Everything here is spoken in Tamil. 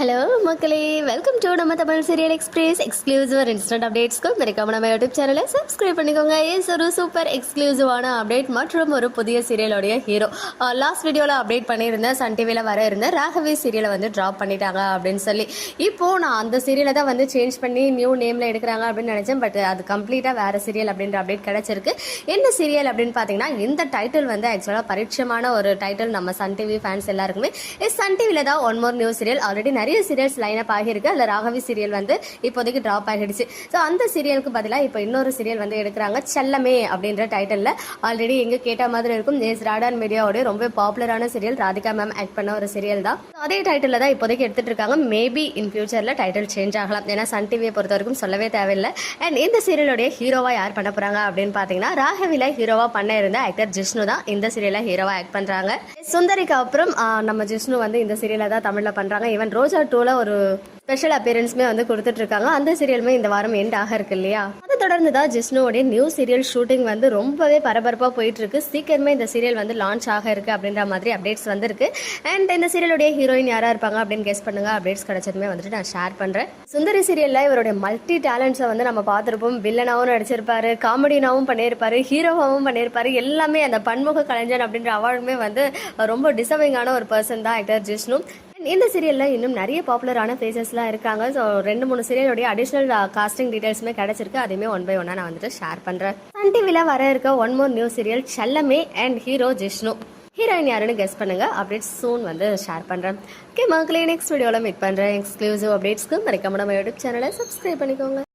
ஹலோ மக்களே. வெல்கம் டு நம்ம Tamil serial express exclusive instant அப்டேட்ஸ்க்கு மறக்காம நம்ம யூடியூப் சேனலை சப்ஸ்கிரைப் பண்ணிக்கோங்க. இஸ் ஒரு சூப்பர் எக்ஸ்க்ளூசிவான அப்டேட் மற்றும் ஒரு புதிய சீரியலோடைய ஹீரோ லாஸ்ட் வீடியோவில் அப்டேட் பண்ணியிருந்தேன் சன் டிவியில் வர இருந்த ராகவி சீரியலை வந்து ட்ராப் பண்ணிட்டாங்க அப்படின்னு சொல்லி. இப்போது நான் அந்த சீரியலை தான் வந்து சேஞ்ச் பண்ணி நியூ நேமில் எடுக்கிறாங்க அப்படின்னு நினச்சேன். பட் அது கம்ப்ளீட்டாக வேறு சீரியல் அப்படின்ற அப்டேட் கிடச்சிருக்கு. என்ன சீரியல் அப்படின்னு பார்த்தீங்கன்னா இந்த டைட்டில் வந்து ஆக்சுவலாக பரிட்சமான ஒரு டைட்டில் நம்ம சன் டிவி ஃபேன்ஸ் எல்லாருக்குமே. எஸ் சன் டிவியில் தான் one more new serial already நிறைய சீரியல்ஸ் லைன் அப் ஆகியிருக்கு. அதில் ராகவி சீரியல் வந்து இப்போதைக்கு ட்ராப் ஆகிடுச்சு. ஸோ அந்த சீரியலுக்கு பதிலாக இப்போ இன்னொரு சீரியல் வந்து எடுக்கிறாங்க செல்லமே அப்படின்ற டைட்டிலில் ஆல்ரெடி எங்கே கேட்ட மாதிரி இருக்கும். நேஸ் ராடான் மீடியாவோடய ரொம்ப பாப்புலரான சீரியல் ராதிகா மேம் ஆக்ட் பண்ண ஒரு சீரியல் தான். அதே டைட்டில் தான் இப்போதைக்கு எடுத்துகிட்டு இருக்காங்க. மேபி இன் ஃபியூச்சரில் டைட்டில் சேஞ்ச் ஆகலாம். ஏன்னா சன் டிவியை பொறுத்த வரைக்கும் சொல்லவே தேவையில்லை. அண்ட் இந்த சீரியலுடைய ஹீரோவாக யார் பண்ண போகிறாங்க அப்படின்னு பார்த்தீங்கன்னா ராகவில ஹீரோவாக பண்ண இருந்த ஆக்டர் ஜிஷ்ணு தான். இந்த சீரியலில் ஹீரோவாக ஆக்ட் பண்ணுறாங்க சுந்தரிக்கு அப்புறம் நம்ம ஜிஷ்ணு வந்து இந்த சீரியலை தான் தமிழில் பண்ணுறாங்க ஈவன் ரோஜா டூவில் ஒரு ஸ்பெஷல் அப்பியரன்ஸுமே வந்து கொடுத்துட்ருக்காங்க அந்த சீரியலுமே இந்த வாரம் எண்ட் ஆக இருக்கு இல்லையா? தொடர்ந்து தான் ஜிஷ்ணுவோடைய நியூ சீரியல் ஷூட்டிங் வந்து ரொம்பவே பரபரப்பாக போயிட்டுருக்கு. சீக்கிரமே இந்த சீரியல் வந்து லான்ச் ஆக இருக்குது அப்படின்ற மாதிரி அப்டேட்ஸ் வந்திருக்கு. அண்ட் இந்த சீரியலுடைய ஹீரோயின் யாரா இருப்பாங்க அப்படின்னு கெஸ் பண்ணுங்க. அப்டேட்ஸ் கிடைச்சதுமே வந்துட்டு நான் ஷேர் பண்ணுறேன் சுந்தரி சீரியலில் இவருடைய மல்டி டேலண்ட்ஸை வந்து நம்ம பார்த்துருப்போம். வில்லனாகவும் நடிச்சிருப்பாரு காமெடினாவும் பண்ணியிருப்பாரு ஹீரோவாகவும் பண்ணியிருப்பாரு. எல்லாமே அந்த பன்முக கலைஞன் அப்படின்ற அவார்டுமே வந்து ரொம்ப டிசர்விங்கான ஒரு பர்சன் தான் ஆக்டர் ஜிஷ்ணு இந்த சீரியலில் இன்னும் நிறைய பாப்புலரான ஃபேஸஸ்லாம் இருக்காங்க. ஸோ ரெண்டு மூணு சீரியலுடைய அடிஷ்னல் காஸ்டிங் டீடைல்ஸுமே கிடைச்சிருக்கு. அதையுமே ஒன் பை ஒன்னாக நான் வந்துட்டு ஷேர் பண்ணுறேன் சன் டிவியில் வர இருக்க one more new serial Chellame and hero Jishnu. Heroine யாருன்னு கெஸ் பண்ணுங்க. அப்டேட்ஸ் சூன் வந்து ஷேர் பண்ணுறேன் ஓகே மக்களே நெக்ஸ்ட் வீடியோவில் மீட் பண்ணுறேன் எக்ஸ்க்ளூசிவ் அப்டேட்ஸ்க்கு மறக்காம நம்ம யூடியூப் சேனலை சப்ஸ்கிரைப் பண்ணிக்கோங்க.